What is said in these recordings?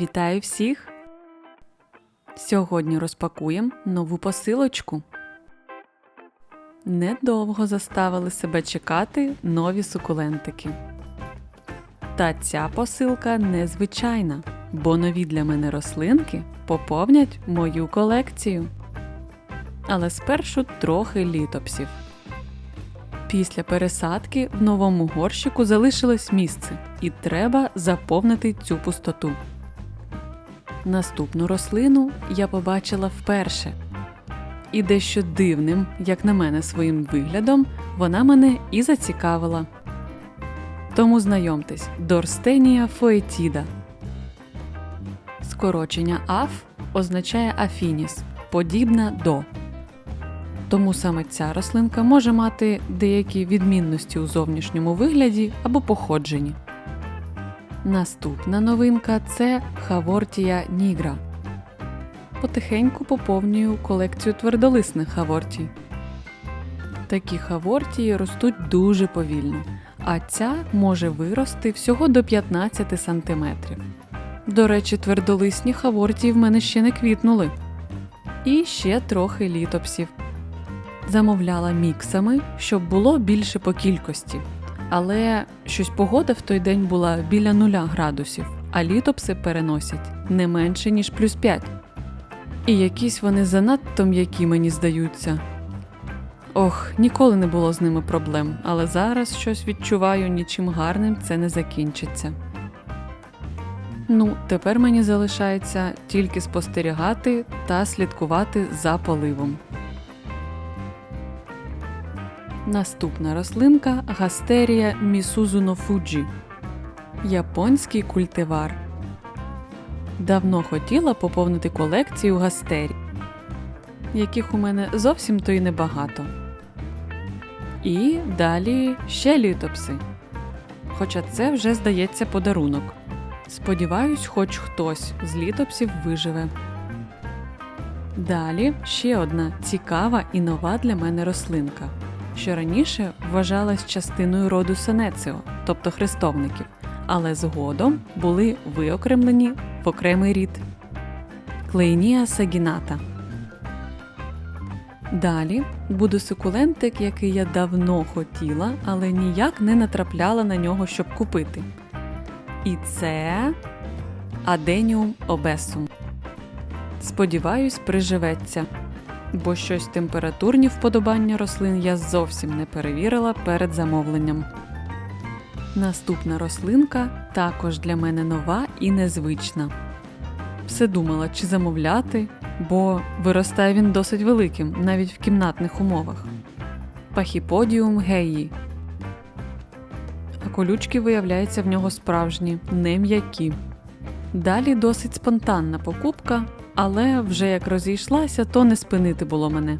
Вітаю всіх! Сьогодні розпакуємо нову посилочку. Недовго заставили себе чекати нові сукулентики. Та ця посилка незвичайна, бо нові для мене рослинки поповнять мою колекцію. Але спершу трохи літопсів. Після пересадки в новому горщику залишилось місце, і треба заповнити цю пустоту. Наступну рослину я побачила вперше. І дещо дивним, як на мене, своїм виглядом, вона мене і зацікавила. Тому знайомтесь, Дорстенія фоетіда. Скорочення аф означає афініс, подібна до. Тому саме ця рослинка може мати деякі відмінності у зовнішньому вигляді або походженні. Наступна новинка це Хавортія нігра. Потихеньку поповнюю колекцію твердолисних хавортій. Такі хавортії ростуть дуже повільно, а ця може вирости всього до 15 см. До речі, твердолисні хавортії в мене ще не квітнули. І ще трохи літопсів. Замовляла міксами, щоб було більше по кількості. Але щось погода в той день була біля нуля градусів, а літопси переносять не менше, ніж плюс 5. І якісь вони занадто м'які мені здаються. Ох, ніколи не було з ними проблем, але зараз щось відчуваю, нічим гарним це не закінчиться. Ну, тепер мені залишається тільки спостерігати та слідкувати за поливом. Наступна рослинка гастерія Місузуно Фуджі. Японський культивар. Давно хотіла поповнити колекцію гастерій, яких у мене зовсім то й небагато. І далі ще літопси. Хоча це вже здається подарунок. Сподіваюсь, хоч хтось з літопсів виживе. Далі ще одна цікава і нова для мене рослинка що раніше вважалась частиною роду Сенеціо, тобто хрестовників, але згодом були виокремлені в окремий рід Клейнія сагіната. Далі буде сукулентик, який я давно хотіла, але ніяк не натрапляла на нього, щоб купити. І це Аденіум обесум. Сподіваюсь, приживеться бо щось температурні вподобання рослин я зовсім не перевірила перед замовленням. Наступна рослинка також для мене нова і незвична. Все думала, чи замовляти, бо виростає він досить великим, навіть в кімнатних умовах. Пахіподіум геї. А колючки, виявляються, в нього справжні, не м'які. Далі досить спонтанна покупка, але вже як розійшлася, то не спинити було мене.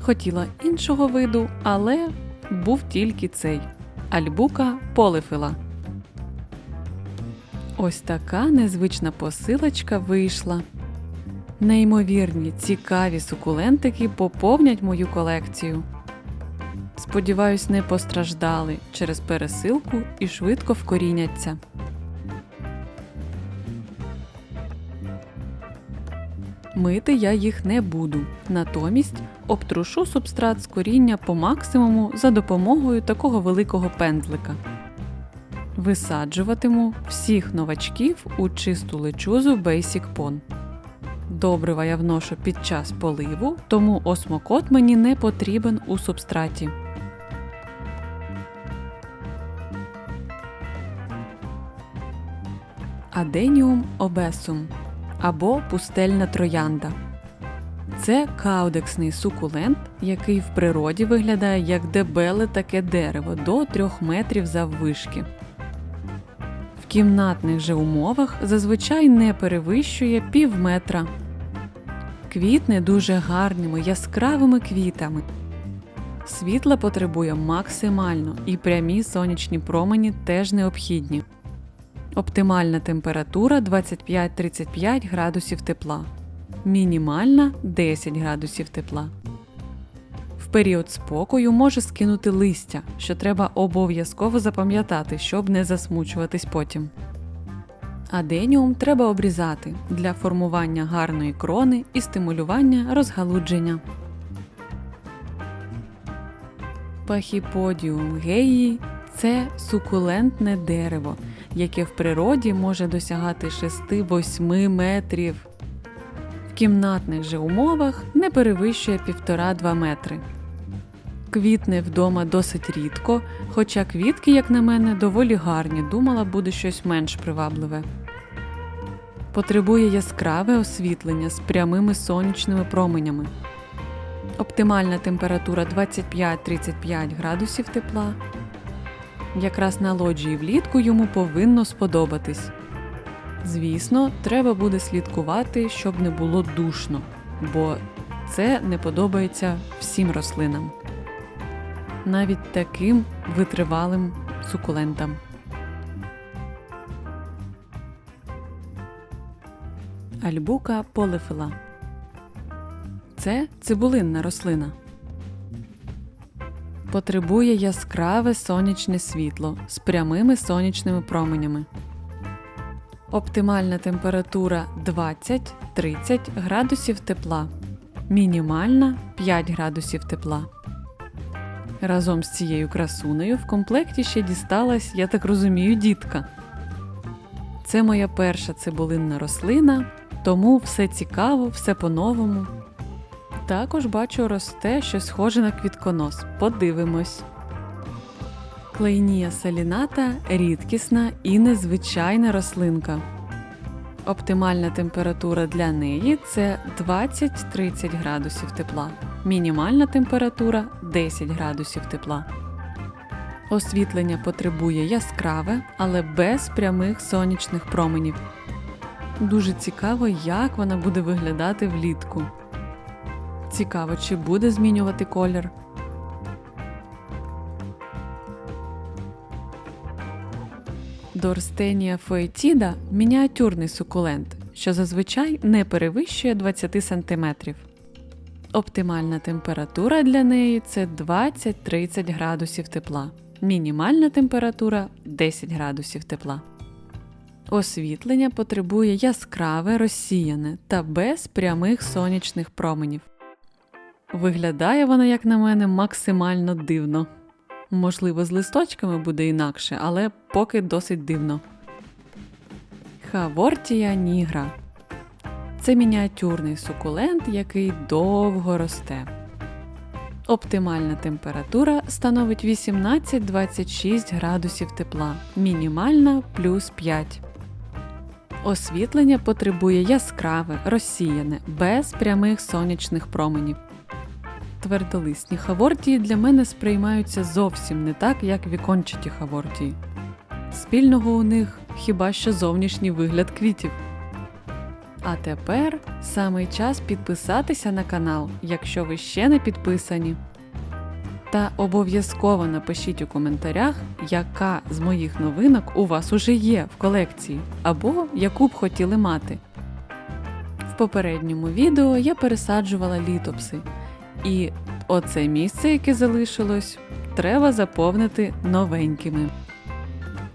Хотіла іншого виду, але був тільки цей альбука полифила. Ось така незвична посилочка вийшла. Неймовірні, цікаві сукулентики поповнять мою колекцію. Сподіваюсь, не постраждали через пересилку і швидко вкоріняться. Мити я їх не буду, натомість обтрушу субстрат з коріння по максимуму за допомогою такого великого пензлика. Висаджуватиму всіх новачків у чисту лечузу Basic Pon. Добрива я вношу під час поливу, тому осмокот мені не потрібен у субстраті. Аденіум обесум або пустельна троянда. Це каудексний сукулент, який в природі виглядає як дебеле таке дерево до 3 метрів заввишки. В кімнатних же умовах зазвичай не перевищує пів метра. Квітне дуже гарними яскравими квітами. Світла потребує максимально і прямі сонячні промені теж необхідні. Оптимальна температура 25-35 градусів тепла. Мінімальна 10 градусів тепла. В період спокою може скинути листя, що треба обов'язково запам'ятати, щоб не засмучуватись потім. Аденіум треба обрізати для формування гарної крони і стимулювання розгалудження. Пахіподіум геї це сукулентне дерево, яке в природі може досягати 6-8 метрів. В кімнатних же умовах не перевищує 1,5-2 метри. Квітне вдома досить рідко, хоча квітки, як на мене, доволі гарні, думала, буде щось менш привабливе. Потребує яскраве освітлення з прямими сонячними променями. Оптимальна температура 25-35 градусів тепла. Якраз на лоджії влітку йому повинно сподобатись. Звісно, треба буде слідкувати, щоб не було душно, бо це не подобається всім рослинам, навіть таким витривалим сукулентам. Альбука полифила. Це цибулинна рослина. Потребує яскраве сонячне світло з прямими сонячними променями. Оптимальна температура 20-30 градусів тепла. Мінімальна 5 градусів тепла. Разом з цією красунею в комплекті ще дісталась, я так розумію, дітка. Це моя перша цибулинна рослина, тому все цікаво, все по-новому. Також бачу росте щось схоже на квітконос. Подивимось. Клейнія саліната рідкісна і незвичайна рослинка. Оптимальна температура для неї це 20-30 градусів тепла. Мінімальна температура 10 градусів тепла. Освітлення потребує яскраве, але без прямих сонячних променів. Дуже цікаво, як вона буде виглядати влітку. Цікаво, чи буде змінювати колір. Дорстенія фоетіда мініатюрний сукулент, що зазвичай не перевищує 20 см. Оптимальна температура для неї це 20-30 градусів тепла. Мінімальна температура 10 градусів тепла. Освітлення потребує яскраве розсіяне та без прямих сонячних променів. Виглядає вона, як на мене, максимально дивно. Можливо, з листочками буде інакше, але поки досить дивно. Хавортія нігра. Це мініатюрний сукулент, який довго росте. Оптимальна температура становить 18-26 градусів тепла, мінімальна плюс 5. Освітлення потребує яскраве, розсіяне, без прямих сонячних променів. Твердолисні хавортії для мене сприймаються зовсім не так, як вікончаті хавортії. Спільного у них хіба що зовнішній вигляд квітів. А тепер самий час підписатися на канал, якщо ви ще не підписані. Та обов'язково напишіть у коментарях, яка з моїх новинок у вас уже є в колекції, або яку б хотіли мати. В попередньому відео я пересаджувала літопси, і оце місце, яке залишилось, треба заповнити новенькими.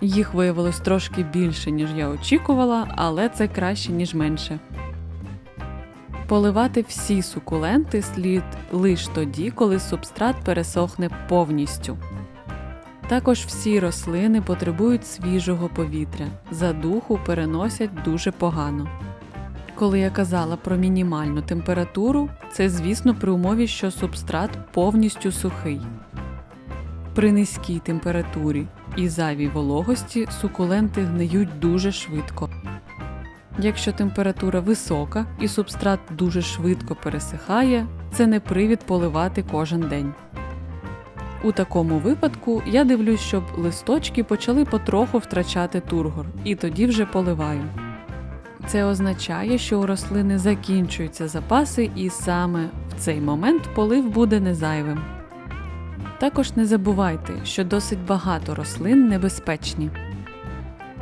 Їх виявилось трошки більше, ніж я очікувала, але це краще, ніж менше. Поливати всі сукуленти слід лише тоді, коли субстрат пересохне повністю. Також всі рослини потребують свіжого повітря, задуху переносять дуже погано. Коли я казала про мінімальну температуру, це звісно при умові, що субстрат повністю сухий. При низькій температурі і зайвій вологості сукуленти гниють дуже швидко. Якщо температура висока і субстрат дуже швидко пересихає, це не привід поливати кожен день. У такому випадку я дивлюсь, щоб листочки почали потроху втрачати тургор, і тоді вже поливаю. Це означає, що у рослини закінчуються запаси, і саме в цей момент полив буде незайвим. Також не забувайте, що досить багато рослин небезпечні.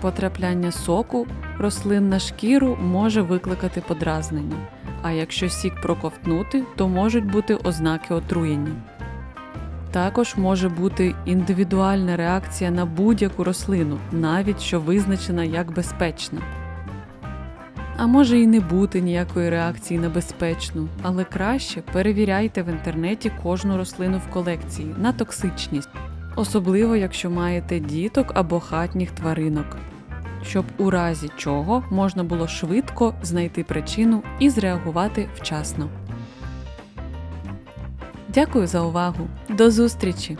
Потрапляння соку рослин на шкіру може викликати подразнення, а якщо сік проковтнути, то можуть бути ознаки отруєння. Також може бути індивідуальна реакція на будь-яку рослину, навіть що визначена як безпечна. А може і не бути ніякої реакції на безпечну, але краще перевіряйте в інтернеті кожну рослину в колекції на токсичність, особливо якщо маєте діток або хатніх тваринок, щоб у разі чого можна було швидко знайти причину і зреагувати вчасно. Дякую за увагу. До зустрічі!